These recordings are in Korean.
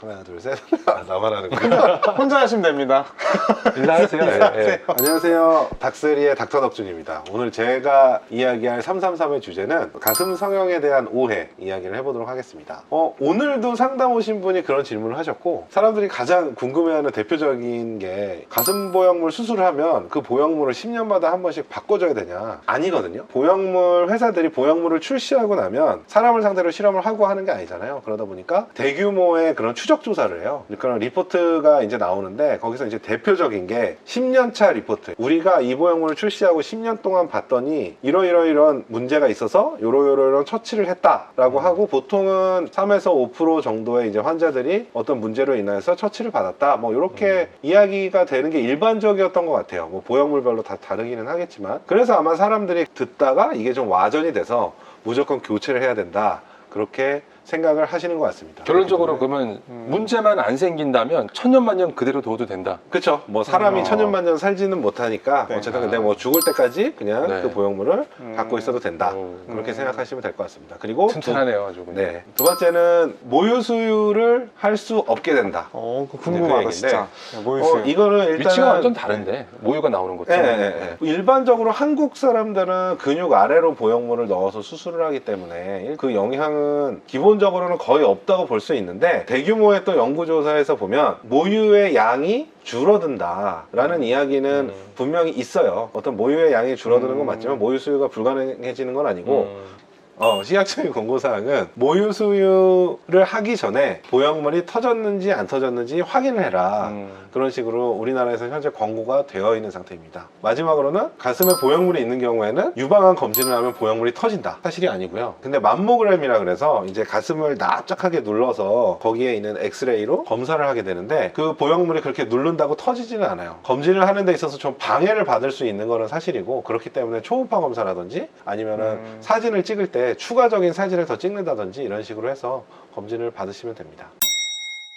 하나 둘셋 아, 나만 하는 거야 혼자 하시면 됩니다. 인사하세요. 네, 네. 안녕하세요. 닥스리의 닥터 덕준입니다. 오늘 제가 이야기할 333의 주제는 가슴 성형에 대한 오해 이야기를 해보도록 하겠습니다. 어, 오늘도 상담 오신 분이 그런 질문을 하셨고 사람들이 가장 궁금해하는 대표적인 게 가슴 보형물 수술을 하면 그 보형물을 10년마다 한 번씩 바꿔줘야 되냐? 아니거든요. 보형물 회사들이 보형물을 출시하고 나면 사람을 상대로 실험을 하고 하는 게 아니잖아요. 그러다 보니까 대규모의 그런 추적 조사를 해요. 그런 리포트가 이제 나오는데 거기서 이제 대표 적인 게 10년차 리포트. 우리가 이 보형물을 출시하고 10년 동안 봤더니 이러이러이런 문제가 있어서 요러요러이런 처치를 했다라고 하고 보통은 3에서 5% 정도의 이제 환자들이 어떤 문제로 인해서 처치를 받았다. 뭐 이렇게 이야기가 되는 게 일반적이었던 것 같아요. 뭐 보형물별로 다 다르기는 하겠지만. 그래서 아마 사람들이 듣다가 이게 좀 와전이 돼서 무조건 교체를 해야 된다. 그렇게 생각을 하시는 것 같습니다 결론적으로 그러면 음. 문제만 안 생긴다면 천년만년 그대로 둬도 된다. 그쵸 뭐 사람이 어. 천년만년 살지는 못하니까 네. 어쨌든 근데 뭐 죽을 때까지 그냥 네. 그 보형물을 음. 갖고 있어도 된다 오, 그렇게 음. 생각하시면 될 것 같습니다 그리고 두, 튼튼하네요, 아주 그냥. 네. 두 번째는 모유 수유를 할 수 없게 된다 어, 그거 그 궁금하다 얘기인데. 진짜. 네, 어, 뭐였어요? 이거는 일단 위치가 완전 다른데 모유가 나오는 것도. 예, 예, 예. 일반적으로 한국 사람들은 근육 아래로 보형물을 넣어서 수술을 하기 때문에 그 영향은 기본 적으로는 거의 없다고 볼 수 있는데 대규모의 또 연구조사에서 보면 모유의 양이 줄어든다라는 이야기는 음. 분명히 있어요. 어떤 모유의 양이 줄어드는 건 음. 맞지만 모유 수유가 불가능해지는 건 아니고 음. 어, 시약적인 권고사항은 모유 수유를 하기 전에 보형물이 터졌는지 안 터졌는지 확인을 해라. 음. 그런 식으로 우리나라에서 현재 권고가 되어 있는 상태입니다. 마지막으로는 가슴에 보형물이 있는 경우에는 유방암 검진을 하면 보형물이 터진다. 사실이 아니고요. 근데 맘모그램이라 그래서 이제 가슴을 납작하게 눌러서 거기에 있는 엑스레이로 검사를 하게 되는데 그 보형물이 그렇게 누른다고 터지지는 않아요. 검진을 하는 데 있어서 좀 방해를 받을 수 있는 거는 사실이고 그렇기 때문에 초음파 검사라든지 아니면은 음. 사진을 찍을 때 추가적인 사진을 더 찍는다든지 이런 식으로 해서 검진을 받으시면 됩니다.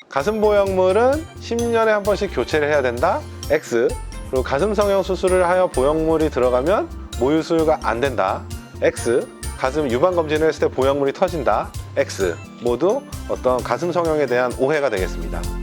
가슴 보형물은 10년에 한 번씩 교체를 해야 된다. X. 그리고 가슴 성형 수술을 하여 보형물이 들어가면 모유 수유가 안 된다. X. 가슴 유방 검진을 했을 때 보형물이 터진다. X. 모두 어떤 가슴 성형에 대한 오해가 되겠습니다.